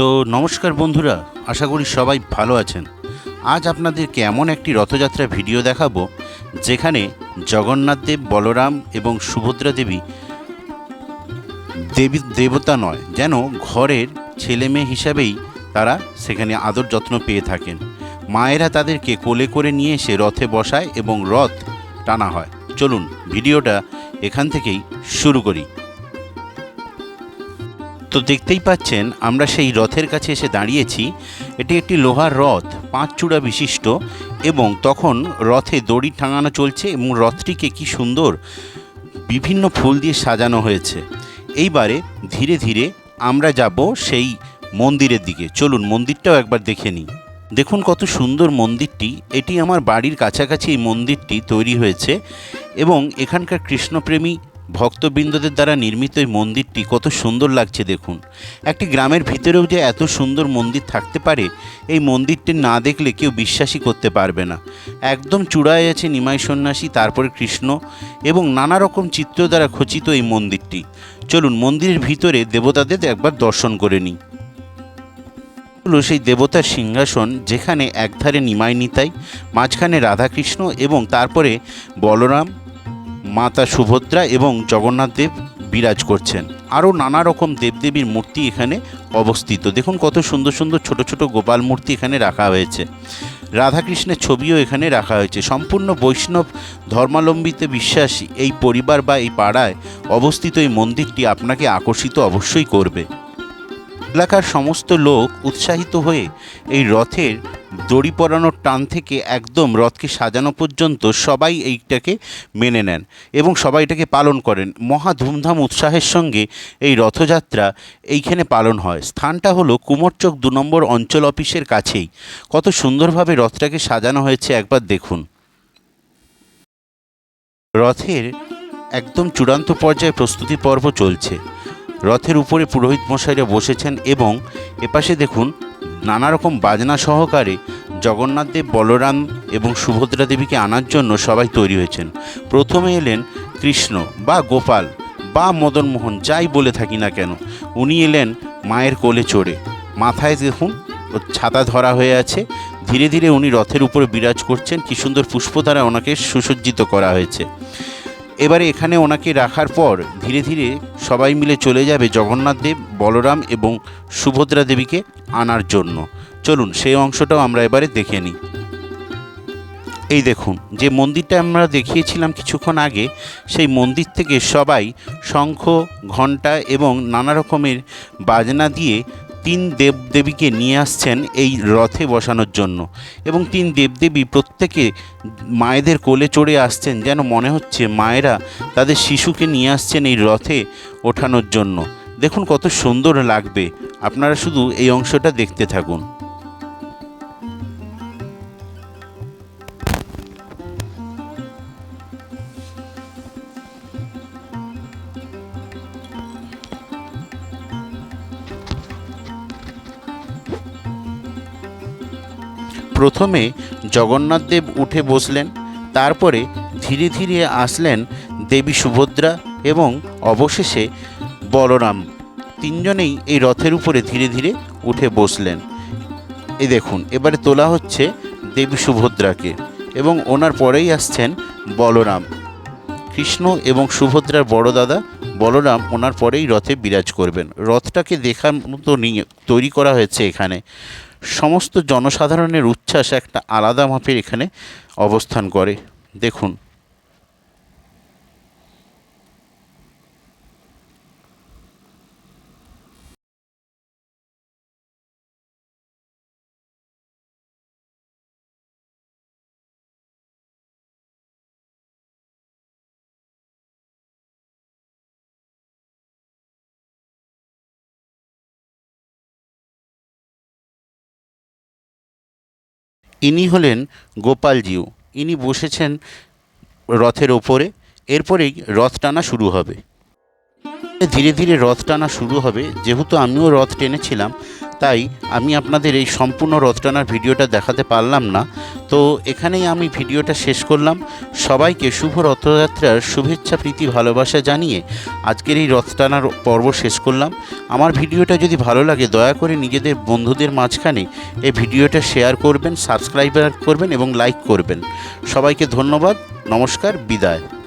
তো নমস্কার বন্ধুরা, আশা করি সবাই ভালো আছেন। আজ আপনাদেরকে এমন একটি রথযাত্রা ভিডিও দেখাবো, যেখানে জগন্নাথ দেব, বলরাম এবং সুভদ্রা দেবী দেবী, দেবতা নয়, যেন ঘরের ছেলে মেয়ে হিসাবেই তারা সেখানে আদর যত্ন পেয়ে থাকেন। মায়েরা তাদেরকে কোলে করে নিয়ে এসে রথে বসায় এবং রথ টানা হয়। চলুন, ভিডিওটা এখান থেকেই শুরু করি। তো দেখতেই পাচ্ছেন, আমরা সেই রথের কাছে এসে দাঁড়িয়েছি। এটি একটি লোহার রথ, পাঁচ চূড়া বিশিষ্ট এবং তখন রথে দড়ি টাঙানো চলছে এবং রথটিকে কি সুন্দর বিভিন্ন ফুল দিয়ে সাজানো হয়েছে। এইবারে ধীরে ধীরে আমরা যাব সেই মন্দিরের দিকে। চলুন মন্দিরটাও একবার দেখে নিই। দেখুন কত সুন্দর মন্দিরটি। এটি আমার বাড়ির কাছাকাছি এই মন্দিরটি তৈরি হয়েছে এবং এখানকার কৃষ্ণপ্রেমী ভক্তবৃন্দদের দ্বারা নির্মিত এই মন্দিরটি কত সুন্দর লাগছে দেখুন। একটি গ্রামের ভিতরেও যে এত সুন্দর মন্দির থাকতে পারে, এই মন্দিরটি না দেখলে কেউ বিশ্বাসই করতে পারবে না। একদম চূড়ায় আছে নিমাই সন্ন্যাসী, তারপরে কৃষ্ণ এবং নানা রকম চিত্র দ্বারা খচিত এই মন্দিরটি। চলুন মন্দিরের ভিতরে দেবতাদের একবার দর্শন করে নিই। হলো সেই দেবতার সিংহাসন, যেখানে একধারে নিমাই নিতাই, মাঝখানে রাধাকৃষ্ণ এবং তারপরে বলরাম মাতা সুভদ্রা এবং জগন্নাথ দেব বিরাজ করছেন। আরও নানা রকম দেবদেবীর মূর্তি এখানে অবস্থিত। দেখুন কত সুন্দর সুন্দর ছোট ছোট গোপাল মূর্তি এখানে রাখা হয়েছে। রাধাকৃষ্ণের ছবিও এখানে রাখা হয়েছে। সম্পূর্ণ বৈষ্ণব ধর্মাবলম্বীতে বিশ্বাসী এই পরিবার বা এই পাড়ায় অবস্থিত এই মন্দিরটি আপনাকে আকর্ষিত অবশ্যই করবে। এলাকার সমস্ত লোক উৎসাহিত হয়ে এই রথের দড়ি পরানোর টান থেকে একদম রথকে সাজানো পর্যন্ত সবাই এইটাকে মেনে নেন এবং সবাই এটাকে পালন করেন। মহা ধুমধাম উৎসাহের সঙ্গে এই রথযাত্রা এইখানে পালন হয়। স্থানটা হলো কুমোরচক দু নম্বর অঞ্চল অফিসের কাছেই। কত সুন্দরভাবে রথটাকে সাজানো হয়েছে একবার দেখুন। রথের একদম চূড়ান্ত পর্যায়ে প্রস্তুতি পর্ব চলছে। রথের উপরে পুরোহিত মশাইরা বসেছেন এবং এপাশে দেখুন নানা রকম বাজনা সহকারে জগন্নাথ দেব, বলরাম এবং সুভদ্রা দেবীকে আনার জন্য সবাই তৈরি হয়েছেন। প্রথমে এলেন কৃষ্ণ বা গোপাল বা মদনমোহন, যাই বলে থাকি না কেন। উনি এলেন মায়ের কোলে চড়ে। মাথায় দেখুন ছাতা ধরা হয়ে আছে। ধীরে ধীরে উনি রথের উপরে বিরাজ করছেন। কি সুন্দর পুষ্প দ্বারা ওনাকে সুসজ্জিত করা হয়েছে। এবারে এখানে ওনাকে রাখার পর ধীরে ধীরে সবাই মিলে চলে যাবে জগন্নাথ দেব, বলরাম এবং সুভদ্রা দেবীকে আনার জন্য। চলুন সেই অংশটাও আমরা এবারে দেখে নিই। এই দেখুন, যে মন্দিরটা আমরা দেখিয়েছিলাম কিছুক্ষণ আগে, সেই মন্দির থেকে সবাই শঙ্খ, ঘণ্টা এবং নানা রকমের বাজনা দিয়ে তিন দেবদেবীকে নিয়ে আসছেন এই রথে বসানোর জন্য। এবং তিন দেবদেবী প্রত্যেকে মায়েদের কোলে চড়ে আসছেন, যেন মনে হচ্ছে মায়েরা তাদের শিশুকে নিয়ে আসছেন এই রথে ওঠানোর জন্য। দেখুন কত সুন্দর লাগবে। আপনারা শুধু এই অংশটা দেখতে থাকুন। প্রথমে জগন্নাথদেব উঠে বসলেন, তারপরে ধীরে ধীরে আসলেন দেবী সুভদ্রা এবং অবশেষে বলরাম। তিনজনেই এই রথের উপরে ধীরে ধীরে উঠে বসলেন। এ দেখুন, এবারে তোলা হচ্ছে দেবী সুভদ্রাকে এবং ওনার পরেই আসছেন বলরাম। কৃষ্ণ এবং সুভদ্রার বড় দাদা বলরাম ওনার পরেই রথে বিরাজ করবেন। রথটাকে দেখার মতো নিয়ে তৈরি করা হয়েছে এখানে। সমস্ত জনসাধারণের উচ্ছ্বাস একটা আলাদা মাপের এখানে অবস্থান করে। দেখুন ইনি হলেন গোপালজিউ ইনি বসেছেন রথের ওপরে, এরপরেই রথ টানা শুরু হবে। ধীরে ধীরে রথ টানা শুরু হবে। যেহেতু আমিও রথ টেনেছিলাম তাই আমি আপনাদের এই সম্পূর্ণ রথ টানার ভিডিওটা দেখাতে পারলাম না। তো এখানেই আমি ভিডিওটা শেষ করলাম। সবাইকে শুভ রথযাত্রার শুভেচ্ছা, প্রীতি, ভালোবাসা জানিয়ে আজকের এই রথ টানার পর্ব শেষ করলাম। আমার ভিডিওটা যদি ভালো লাগে, দয়া করে নিজেদের বন্ধুদের মাঝখানে এই ভিডিওটা শেয়ার করবেন সাবস্ক্রাইব করবেন এবং লাইক করবেন। সবাইকে ধন্যবাদ, নমস্কার, বিদায়।